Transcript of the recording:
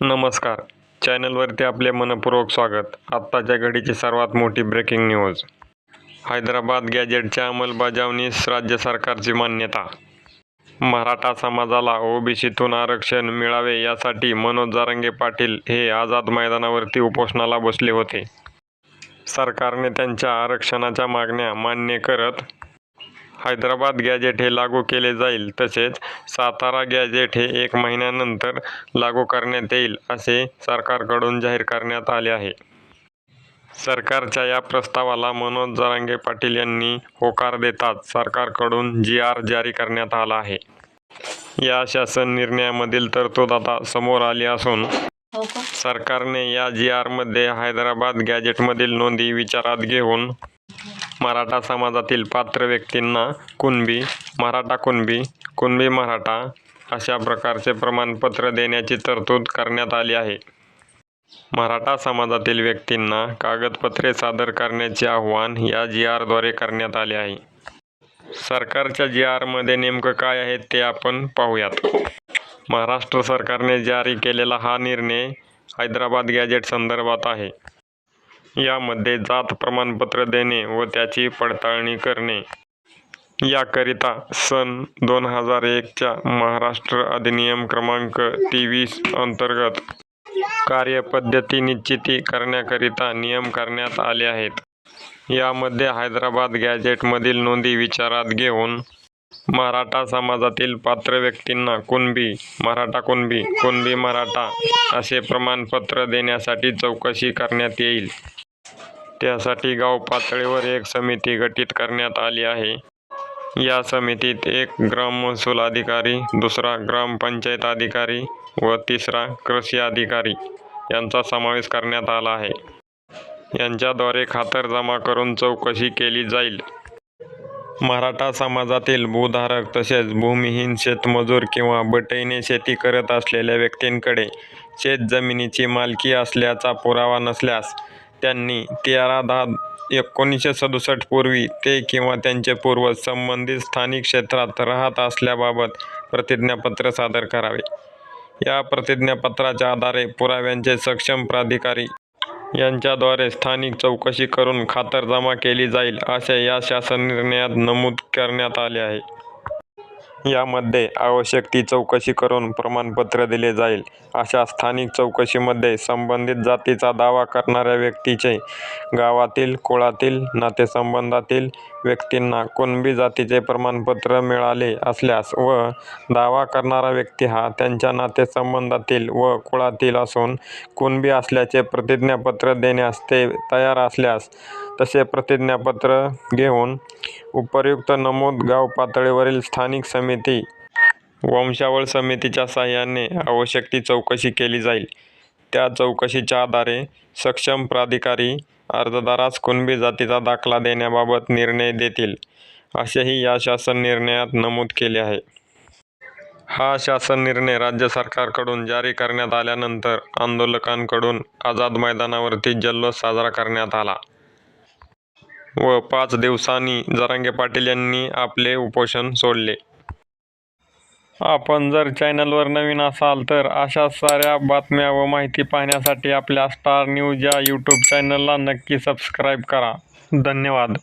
नमस्कार. चॅनलवरती आपले मनपूर्वक स्वागत. आत्ताच्या घडीची सर्वात मोठी ब्रेकिंग न्यूज हैदराबाद गॅजेटच्या अंमलबजावणीस राज्य सरकारची मान्यता. मराठा समाजाला ओबीसीतून आरक्षण मिळावे यासाठी मनोज जारंगे पाटील हे आझाद मैदानावरती उपोषणाला बसले होते. सरकारने त्यांच्या आरक्षणाच्या मागण्या मान्य करत हैदराबाद गॅजेट हे लागू केले जाईल तसेच सातारा गॅजेट हे एक महिन्यानंतर लागू करण्यात येईल असे सरकारकडून जाहीर करण्यात आले आहे. सरकारच्या या प्रस्तावाला मनोज जरांगे पाटील यांनी होकार देताच सरकारकडून जी आर जारी करण्यात आला आहे. या शासन निर्णयामधील तरतूद आता समोर आली असून हो सरकारने या जी आरमध्ये हैदराबाद गॅजेटमधील नोंदी विचारात घेऊन मराठा समाजातील पात्र व्यक्तींना कुणबी मराठा कुणबी कुणबी मराठा अशा प्रकारचे प्रमाणपत्र देण्याची तरतूद करण्यात आली आहे. मराठा समाजातील व्यक्तींना कागदपत्रे सादर करण्याचे आव्हान या जी आरद्वारे करण्यात आले आहे. सरकारच्या जी आरमध्ये नेमकं काय आहे ते आपण पाहूयात. महाराष्ट्र सरकारने जारी केलेला हा निर्णय हैदराबाद गॅजेट संदर्भात आहे. यामध्ये जात प्रमाणपत्र देणे व त्याची पडताळणी करणे. याकरिता सन दोन हजार एकच्या महाराष्ट्र अधिनियम क्रमांक तेवीस अंतर्गत कार्यपद्धती निश्चिती करण्याकरिता नियम करण्यात आले आहेत. यामध्ये हैदराबाद गॅजेटमधील नोंदी विचारात घेऊन मराठा समाजातील पात्र व्यक्तींना कुणबी मराठा कुणबी कुणबी मराठा असे प्रमाणपत्र देण्यासाठी चौकशी करण्यात येईल. त्यासाठी गाव पातळीवर एक समिती गठीत करण्यात आली आहे. या समितीत एक ग्राम महसूल अधिकारी दुसरा ग्रामपंचायत अधिकारी व तिसरा कृषी अधिकारी यांचा समावेश करण्यात आला आहे. यांच्याद्वारे खातरजमा करून चौकशी केली जाईल. मराठा समाजातील भूधारक तसेच भूमिहीन शेतमजूर किंवा बटईने शेती करत असलेल्या व्यक्तींकडे शेतजमिनीची मालकी असल्याचा पुरावा नसल्यास त्यांनी तेरा दहा एकोणीसशे सदुसष्ट पूर्वी ते किंवा त्यांचे पूर्वज संबंधित स्थानिक क्षेत्रात राहत असल्याबाबत प्रतिज्ञापत्र सादर करावे. या प्रतिज्ञापत्राच्या आधारे पुराव्यांचे सक्षम प्राधिकारी यांच्याद्वारे स्थानिक चौकशी करून खातरजमा केली जाईल असे या शासन निर्णयात नमूद करण्यात आले आहे. यामध्ये आवश्यक ती चौकशी करून प्रमाणपत्र दिले जाईल. अशा स्थानिक चौकशीमध्ये संबंधित जातीचा दावा करणाऱ्या व्यक्तीचे गावातील कुळातील नातेसंबंधातील व्यक्तींना कुणबी जातीचे प्रमाणपत्र मिळाले असल्यास व दावा करणारा व्यक्ती हा त्यांच्या नातेसंबंधातील व कुळातील असून कुणबी असल्याचे प्रतिज्ञापत्र देण्यास ते तयार असल्यास तसे प्रतिज्ञापत्र घेऊन उपर्युक्त नमूद गाव पातळीवरील स्थानिक समिती वंशावळ समितीच्या साहाय्याने आवश्यक ती चौकशी केली जाईल. त्या चौकशीच्या आधारे सक्षम प्राधिकारी अर्जदारास कुणबी जातीचा दाखला देण्याबाबत निर्णय देतील असेही या शासन निर्णयात नमूद केले आहे. हा शासन निर्णय राज्य सरकारकडून जारी करण्यात आल्यानंतर आंदोलकांकडून आझाद मैदानावरती जल्लोष साजरा करण्यात आला. व पाच दिवसांनी जरांगे पाटील यांनी आपले उपोषण सोडले. आपण जर चॅनलवर नवीन असाल तर अशा साऱ्या बातम्या व माहिती पाहण्यासाठी आपल्या स्टार न्यूज या यूट्यूब चॅनलला नक्की सबस्क्राईब करा. धन्यवाद.